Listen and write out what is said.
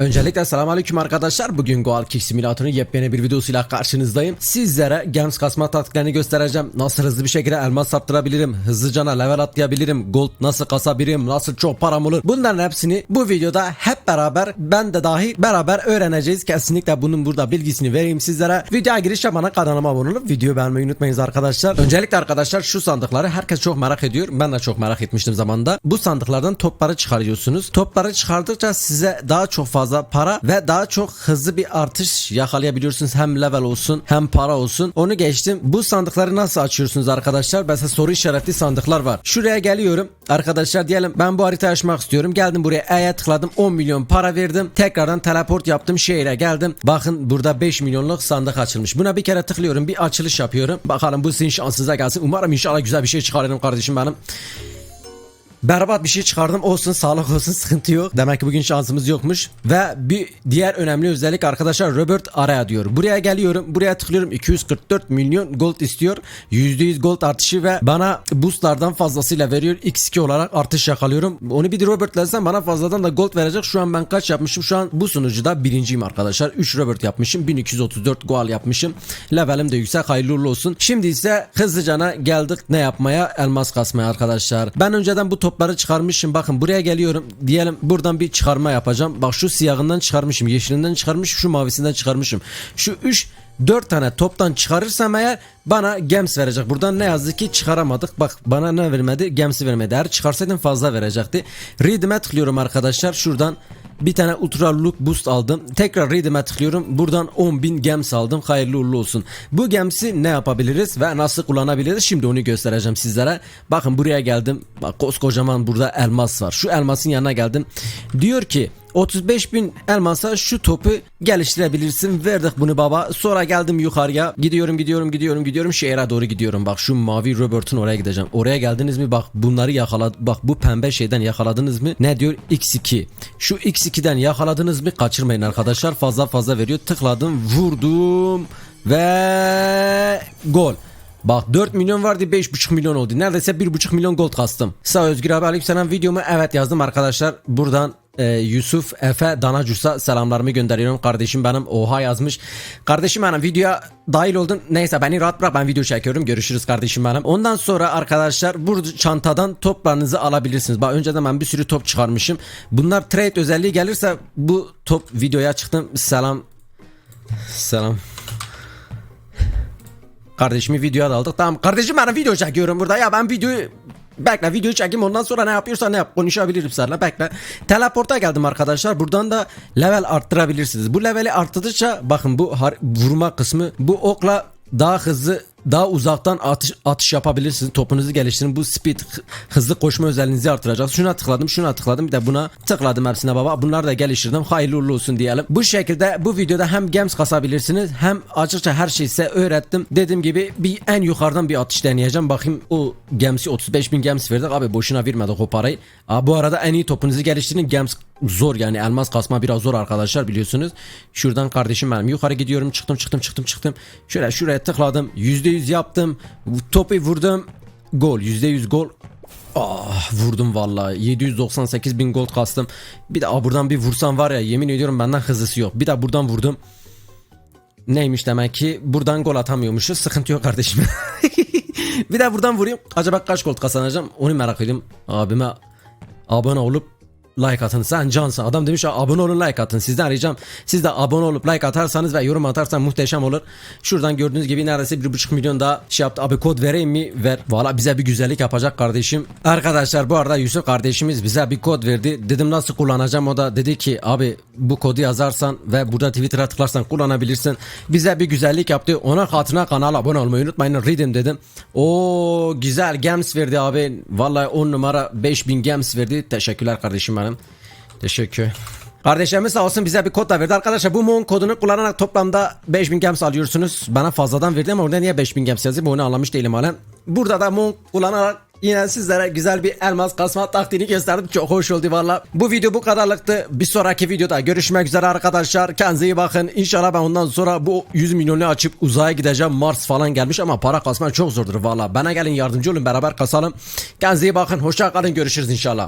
Öncelikle selamünaleyküm arkadaşlar. Bugün Goal Kick Simülatörü'nün yepyeni bir videosuyla karşınızdayım. Sizlere Gems kasma taktiklerini göstereceğim. Nasıl hızlı bir şekilde elmas arttırabilirim, hızlıcana level atlayabilirim, gold nasıl kasabilirim, nasıl çok param olur. Bunların hepsini bu videoda hep beraber ben de dahil beraber öğreneceğiz. Kesinlikle bunun burada bilgisini vereyim sizlere. Videoya giriş yapana kanalıma abone olup videoyu beğenmeyi unutmayınız arkadaşlar. Öncelikle arkadaşlar şu sandıkları herkes çok merak ediyor. Ben de çok merak etmiştim zamanda. Bu sandıklardan topları çıkarıyorsunuz. Topları çıkardıkça size daha çok fazla para ve daha çok hızlı bir artış yakalayabiliyorsunuz. Hem level olsun hem para olsun. Onu geçtim. Bu sandıkları nasıl açıyorsunuz arkadaşlar? Mesela soru işaretli sandıklar var. Şuraya geliyorum. Arkadaşlar diyelim ben bu haritayı açmak istiyorum. Geldim buraya E'ye tıkladım. 10 milyon para verdim. Tekrardan teleport yaptım. Şehire geldim. Bakın burada 5 milyonluk sandık açılmış. Buna bir kere tıklıyorum. Bir açılış yapıyorum. Bakalım bu sizin şansınıza gelsin. Umarım inşallah güzel bir şey çıkarırım kardeşim benim. Berbat bir şey çıkardım olsun sağlık olsun sıkıntı yok. Demek ki bugün şansımız yokmuş. Ve bir diğer önemli özellik arkadaşlar Robert araya diyor. Buraya geliyorum buraya tıklıyorum 244 milyon gold istiyor. %100 gold artışı ve bana boostlardan fazlasıyla veriyor. X2 olarak artış yakalıyorum. Onu bir de Robert'lersem bana fazladan da gold verecek. Şu an ben kaç yapmışım? Şu an bu sunucuda birinciyim arkadaşlar. 3 Robert yapmışım. 1234 goal yapmışım. Levelim de yüksek hayırlı olsun. Şimdi ise hızlıcana geldik ne yapmaya? Elmas kasmaya arkadaşlar. Ben önceden bu topları çıkarmışım. Bakın buraya geliyorum. Diyelim buradan bir çıkarma yapacağım. Bak şu siyahından çıkarmışım. Yeşilinden çıkarmışım. Şu mavisinden çıkarmışım. Şu 3 4 tane toptan çıkarırsam eğer bana gems verecek. Buradan ne yazık ki çıkaramadık. Bak bana ne vermedi? Gemsi vermedi. Eğer çıkarsaydım fazla verecekti. Redeem'e tıklıyorum arkadaşlar. Şuradan bir tane Ultra Look Boost aldım. Tekrar Redeem'e tıklıyorum. Buradan 10.000 gems aldım. Hayırlı uğurlu olsun. Bu gemsi ne yapabiliriz ve nasıl kullanabiliriz? Şimdi onu göstereceğim sizlere. Bakın buraya geldim. Bak koskocaman burada elmas var. Şu elmasın yanına geldim. Diyor ki 35 bin elmasa şu topu geliştirebilirsin. Verdik bunu baba. Sonra geldim yukarıya. Gidiyorum gidiyorum gidiyorum gidiyorum. Şehre doğru gidiyorum. Bak şu mavi Robert'un oraya gideceğim. Oraya geldiniz mi? Bak bunları yakaladı. Bak bu pembe şeyden yakaladınız mı? Ne diyor? X2. Şu X2'den yakaladınız mı? Kaçırmayın arkadaşlar. Fazla fazla veriyor. Tıkladım. Vurdum. Ve gol. Bak 4 milyon vardı 5,5 milyon oldu. Neredeyse 1,5 milyon gold kastım. Sağ Özgür abi aleykümselam videomu evet yazdım arkadaşlar. Buradan e, Yusuf Efe Danacus'a selamlarımı gönderiyorum. Kardeşim benim oha yazmış. Kardeşim benim videoya dahil oldun. Neyse beni rahat bırak ben video çekiyorum. Görüşürüz kardeşim benim. Ondan sonra arkadaşlar bu çantadan toplarınızı alabilirsiniz. Bak önceden ben bir sürü top çıkarmışım. Bunlar trade özelliği gelirse bu top videoya çıktım. Selam. Selam. Kardeşimi videoya da aldık. Tamam kardeşim ben video çekiyorum burada ya ben videoyu Bekle video çekeyim ondan sonra ne yapıyorsan ne yap konuşabilirim seninle bekle. Teleporta geldim arkadaşlar buradan da level arttırabilirsiniz. Bu leveli arttıkça bakın bu vurma kısmı bu okla daha hızlı daha uzaktan atış, atış yapabilirsiniz. Topunuzu geliştirin. Bu speed hı- hızlı koşma özelliğinizi artıracak. Şuna tıkladım, şuna tıkladım. Bir de buna tıkladım hepsine baba. Bunları da geliştirdim. Hayırlı uğurlu olsun diyelim. Bu şekilde bu videoda hem gems kasabilirsiniz hem açıkça her şeyi size öğrettim. Dediğim gibi bir en yukarıdan bir atış deneyeceğim. Bakayım o gemsi 35 bin gems verdik. Abi boşuna vermedik o parayı. Aa, bu arada en iyi topunuzu geliştirin. Gems zor yani elmas kasma biraz zor arkadaşlar biliyorsunuz. Şuradan kardeşim benim yukarı gidiyorum çıktım çıktım çıktım çıktım. Şöyle şuraya tıkladım %100 yaptım. Topu vurdum. Gol %100 gol. Ah vurdum vallahi 798 bin gold kastım. Bir de buradan bir vursam var ya yemin ediyorum benden hızlısı yok. Bir de buradan vurdum. Neymiş demek ki buradan gol atamıyormuşuz. Sıkıntı yok kardeşim. bir de buradan vurayım. Acaba kaç gol kazanacağım? Onu merak ediyorum. Abime abone olup like atın. Sen cansın. Adam demiş abone olun like atın. Sizden ricam siz de abone olup like atarsanız ve yorum atarsan muhteşem olur. Şuradan gördüğünüz gibi neredeyse 1,5 milyon daha şey yaptı. Abi kod vereyim mi? Ver. Valla bize bir güzellik yapacak kardeşim. Arkadaşlar bu arada Yusuf kardeşimiz bize bir kod verdi. Dedim nasıl kullanacağım? O da dedi ki abi bu kodu yazarsan ve burada Twitter'a tıklarsan kullanabilirsin. Bize bir güzellik yaptı. Ona hatırına kanala abone olmayı unutmayın. Redeem dedim. O güzel gems verdi abi. Vallahi 10 numara 5000 gems verdi. Teşekkürler kardeşim benim. Teşekkür. Kardeşlerimiz sağ olsun bize bir kod da verdi. Arkadaşlar bu Moon kodunu kullanarak toplamda 5000 gems alıyorsunuz. Bana fazladan verdi ama orada niye 5000 gems yazıyor? Bu onu anlamış değilim halen. Burada da Moon kullanarak yine sizlere güzel bir elmas kasma taktiğini gösterdim. Çok hoş oldu valla. Bu video bu kadarlıktı. Bir sonraki videoda görüşmek üzere arkadaşlar. Kendinize iyi bakın. İnşallah ben ondan sonra bu 100 milyonu açıp uzaya gideceğim. Mars falan gelmiş ama para kasmak çok zordur valla. Bana gelin yardımcı olun beraber kasalım. Kendinize iyi bakın. Hoşça kalın. Görüşürüz inşallah.